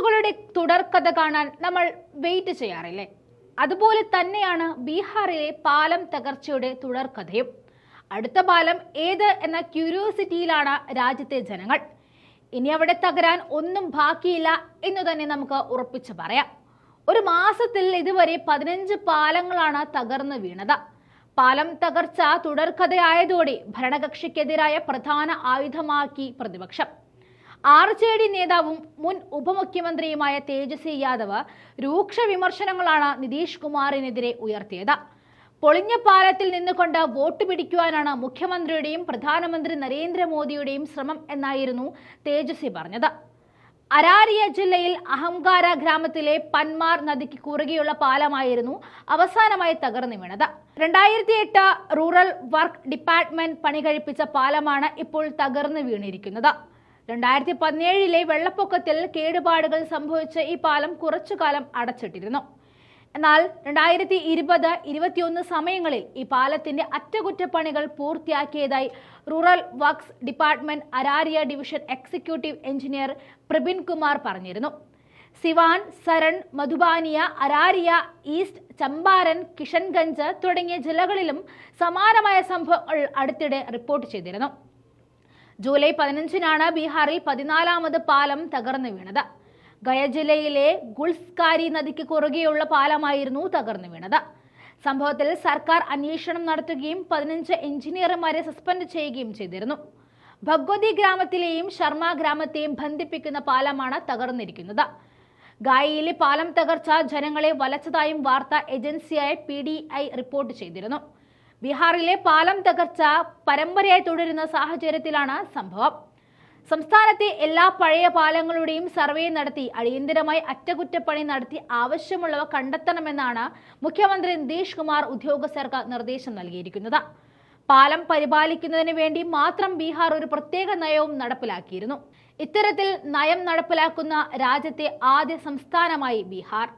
തകർച്ചകളുടെ തുടർക്കഥ കാണാൻ നമ്മൾ വെയിറ്റ് ചെയ്യാറില്ലേ? അതുപോലെ തന്നെയാണ് ബീഹാറിലെ പാലം തകർച്ചയുടെ തുടർക്കഥയും. അടുത്ത പാലം ഏത് എന്ന ക്യൂരിയോസിറ്റിയിലാണ് രാജ്യത്തെ ജനങ്ങൾ. ഇനി അവിടെ തകരാൻ ഒന്നും ബാക്കിയില്ല എന്ന് തന്നെ നമുക്ക് ഉറപ്പിച്ചു പറയാം. ഒരു മാസത്തിൽ ഇതുവരെ പതിനഞ്ച് പാലങ്ങളാണ് തകർന്നു വീണത്. പാലം തകർച്ച തുടർക്കഥയായതോടെ ഭരണകക്ഷിക്കെതിരായ പ്രധാന ആയുധമാക്കി പ്രതിപക്ഷം. ആർ ജെ ഡി നേതാവും മുൻ ഉപമുഖ്യമന്ത്രിയുമായ തേജസ്വി യാദവ് രൂക്ഷ വിമർശനങ്ങളാണ് നിതീഷ് കുമാറിനെതിരെ ഉയർത്തിയത്. പൊളിഞ്ഞ പാലത്തിൽ നിന്നുകൊണ്ട് വോട്ട് പിടിക്കുവാനാണ് മുഖ്യമന്ത്രിയുടെയും പ്രധാനമന്ത്രി നരേന്ദ്രമോദിയുടെയും ശ്രമം എന്നായിരുന്നു തേജസ്വി പറഞ്ഞത്. അരാരിയ ജില്ലയിൽ അഹങ്കാര ഗ്രാമത്തിലെ പന്മാർ നദിക്ക് കുറുകെയുള്ള പാലമായിരുന്നു അവസാനമായി തകർന്നു വീണത്. രണ്ടായിരത്തി എട്ട് റൂറൽ വർക്ക് ഡിപ്പാർട്ട്മെന്റ് പണി കഴിപ്പിച്ച പാലമാണ് ഇപ്പോൾ തകർന്നു വീണിരിക്കുന്നത്. രണ്ടായിരത്തി പതിനേഴിലെ വെള്ളപ്പൊക്കത്തിൽ കേടുപാടുകൾ സംഭവിച്ച ഈ പാലം കുറച്ചു കാലം അടച്ചിട്ടിരുന്നു. എന്നാൽ രണ്ടായിരത്തി ഇരുപത് ഇരുപത്തിയൊന്ന് സമയങ്ങളിൽ ഈ പാലത്തിന്റെ അറ്റകുറ്റപ്പണികൾ പൂർത്തിയാക്കിയതായി rural works department Araria division executive engineer Prabin Kumar പറഞ്ഞിരുന്നു. സിവാൻ സരൺ മധുബാനിയ അരാരിയ ഈസ്റ്റ് ചമ്പാരൻ കിഷൻഗഞ്ച് തുടങ്ങിയ ജില്ലകളിലും സമാനമായ സംഭവങ്ങൾ അടുത്തിടെ റിപ്പോർട്ട് ചെയ്തിരുന്നു. ജൂലൈ പതിനഞ്ചിനാണ് ബീഹാറിൽ പതിനാലാമത് പാലം തകർന്നു വീണത്. ഗയ ജില്ലയിലെ ഗുൾസ്കാരി നദിക്ക് കുറുകെയുള്ള പാലമായിരുന്നു തകർന്നു വീണത്. സംഭവത്തിൽ സർക്കാർ അന്വേഷണം നടത്തുകയും പതിനഞ്ച് എഞ്ചിനീയർമാരെ സസ്പെൻഡ് ചെയ്യുകയും ചെയ്തിരുന്നു. ഭഗവതി ഗ്രാമത്തിലെയും ശർമ്മ ഗ്രാമത്തെയും ബന്ധിപ്പിക്കുന്ന പാലമാണ് തകർന്നിരിക്കുന്നത്. ഗായയിലെ പാലം തകർച്ച ജനങ്ങളെ വലച്ചതായും വാർത്താ ഏജൻസിയായ പി റിപ്പോർട്ട് ചെയ്തിരുന്നു. ബീഹാറിലെ പാലം തകർച്ച പരമ്പരയായി തുടരുന്ന സാഹചര്യത്തിലാണ് സംഭവം. സംസ്ഥാനത്തെ എല്ലാ പഴയ പാലങ്ങളുടെയും സർവേ നടത്തി അടിയന്തരമായി അറ്റകുറ്റപ്പണി നടത്തി ആവശ്യമുള്ളവ കണ്ടെത്തണമെന്നാണ് മുഖ്യമന്ത്രി നിതീഷ് കുമാർ ഉദ്യോഗസ്ഥർക്ക് നിർദ്ദേശം നൽകിയിരിക്കുന്നത്. പാലം പരിപാലിക്കുന്നതിന് വേണ്ടി മാത്രം ബീഹാർ ഒരു പ്രത്യേക നയവും നടപ്പിലാക്കിയിരുന്നു. ഇത്തരത്തിൽ നയം നടപ്പിലാക്കുന്ന രാജ്യത്തെ ആദ്യ സംസ്ഥാനമായി ബീഹാർ.